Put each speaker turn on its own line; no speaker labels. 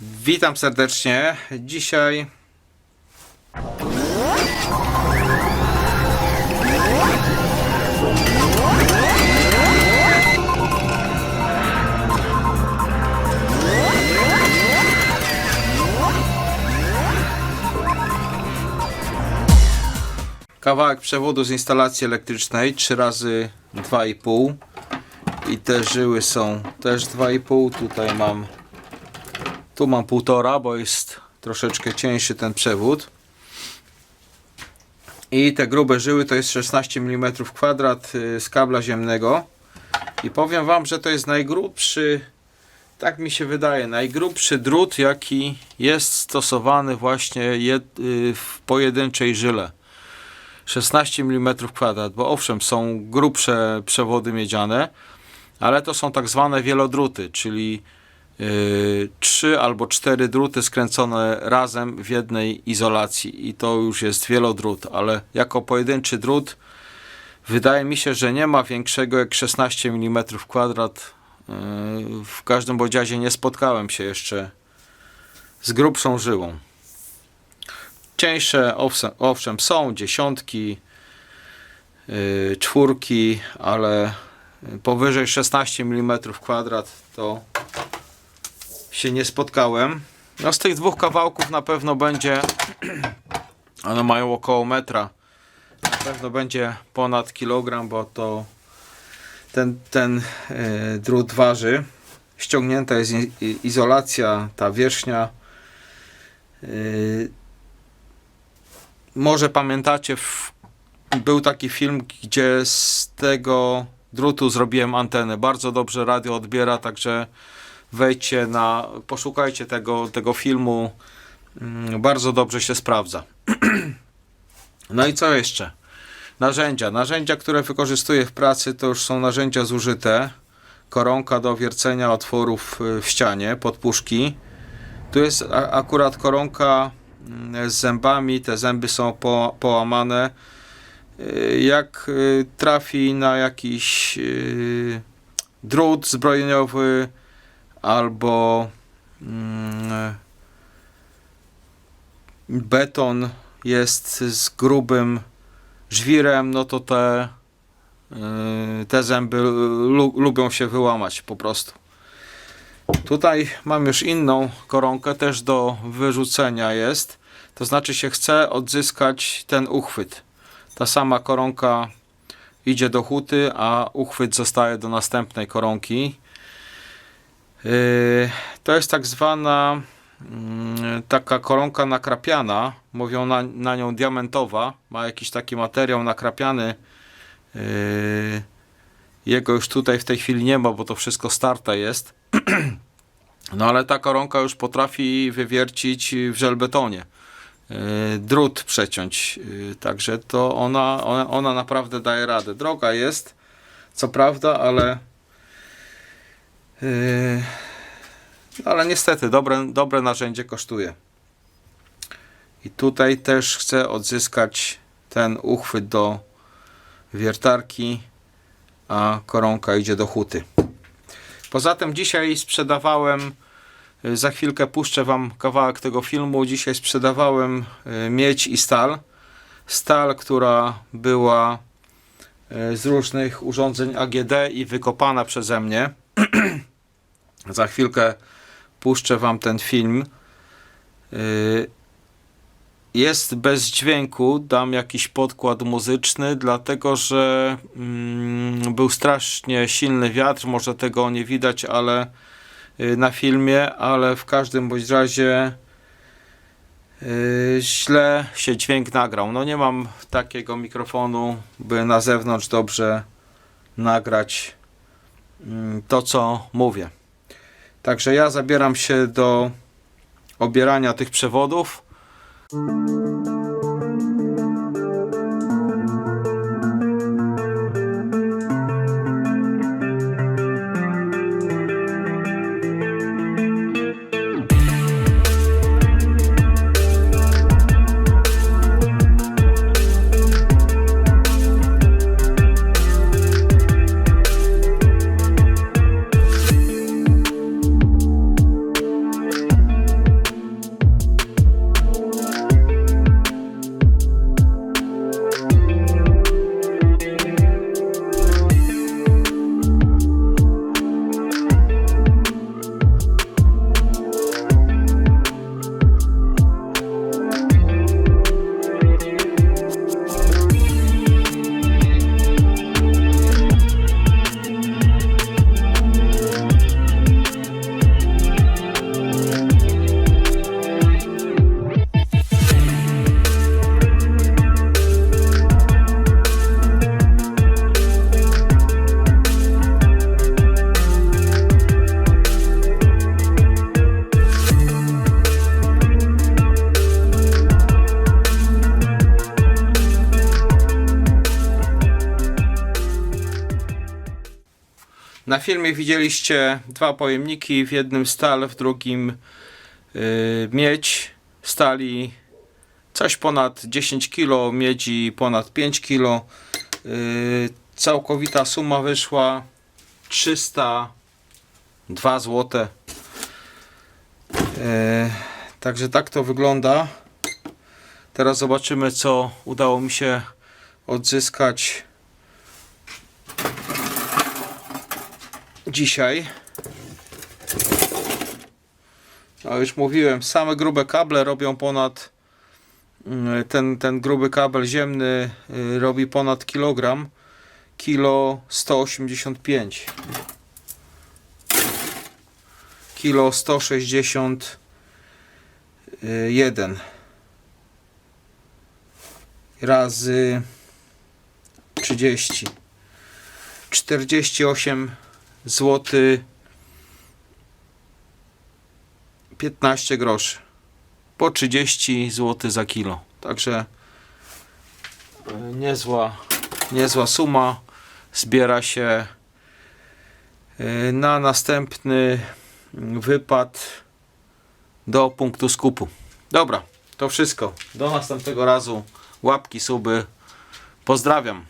Witam serdecznie. Dzisiaj kawałek przewodu z instalacji elektrycznej 3 razy 2,5 i te żyły są też 2,5 tutaj mam tu mam półtora, bo jest troszeczkę cieńszy ten przewód. I te grube żyły to jest 16 mm kwadrat y, z kabla ziemnego. I powiem Wam, że to jest najgrubszy, tak mi się wydaje, najgrubszy drut, jaki jest stosowany właśnie y, w pojedynczej żyle. 16 mm kwadrat, bo owszem, są grubsze przewody miedziane, ale to są tak zwane wielodruty, czyli trzy albo cztery druty skręcone razem w jednej izolacji i to już jest wielodrut, ale jako pojedynczy drut wydaje mi się, że nie ma większego jak 16 mm kwadrat. Yy, w każdym bądź razie nie spotkałem się jeszcze z grubszą żyłą. Cieńsze owszem, owszem są dziesiątki, yy, czwórki, ale powyżej 16 mm kwadrat to się nie spotkałem. No z tych dwóch kawałków na pewno będzie, one mają około metra, na pewno będzie ponad kilogram, bo to ten, ten e, drut waży. Ściągnięta jest izolacja, ta wierzchnia. E, może pamiętacie, w, był taki film, gdzie z tego drutu zrobiłem antenę. Bardzo dobrze radio odbiera, także wejdźcie na, poszukajcie tego, tego filmu. Mm, Bardzo dobrze się sprawdza. No i co jeszcze? Narzędzia. Narzędzia, które wykorzystuję w pracy, to już są narzędzia zużyte. Koronka do wiercenia otworów y, w ścianie, podpuszki. Tu jest akurat koronka mm, z zębami. Te zęby są po, połamane. Y, Jak y, trafi na jakiś drut zbrojeniowy, albo mm, beton jest z grubym żwirem, no to te, y, te zęby lu, lubią się wyłamać po prostu. Tutaj mam już inną koronkę, też do wyrzucenia jest. To znaczy się chce odzyskać ten uchwyt. Ta sama koronka idzie do huty, a uchwyt zostaje do następnej koronki. Yy, To jest tak zwana mm, taka koronka nakrapiana, mówią na, na nią diamentowa, ma jakiś taki materiał nakrapiany. Yy, Jego już tutaj w tej chwili nie ma, bo to wszystko starte jest. No ale ta koronka już potrafi wywiercić w żelbetonie. Yy, Drut przeciąć. Także to ona, ona, ona naprawdę daje radę. Droga jest, co prawda, ale no ale niestety dobre, dobre narzędzie kosztuje. I tutaj też chcę odzyskać ten uchwyt do wiertarki, a koronka idzie do huty. Poza tym dzisiaj sprzedawałem, yy, za chwilkę puszczę Wam kawałek tego filmu, dzisiaj sprzedawałem yy, miedź i stal. Stal, która była z różnych urządzeń AGD i wykopana przeze mnie. Za chwilkę puszczę Wam ten film. Yy, Jest bez dźwięku, dam jakiś podkład muzyczny, dlatego że mm, był strasznie silny wiatr, może tego nie widać, ale yy, na filmie, ale w każdym bądź razie yy, źle się dźwięk nagrał. No nie mam takiego mikrofonu, by na zewnątrz dobrze nagrać mm, to, co mówię. Także ja zabieram się do obierania tych przewodów. Na filmie widzieliście dwa pojemniki, w jednym stal, w drugim yy, miedź. Stali coś ponad 10 kg, miedzi ponad 5 kg. Yy, całkowita suma wyszła 302 zł. Yy, także tak to wygląda. Teraz zobaczymy, co udało mi się odzyskać dzisiaj. No już mówiłem, same grube kable robią ponad mm, ten, ten gruby kabel ziemny y, robi ponad kilogram. Kilo 185. Kilo 161 razy 30 48 zł 15 groszy. Po 30 zł za kilo. Także e, niezła niezła suma. Zbiera się e, na następny wypad do punktu skupu. Dobra to wszystko. Do następnego razu. Łapki suby. Pozdrawiam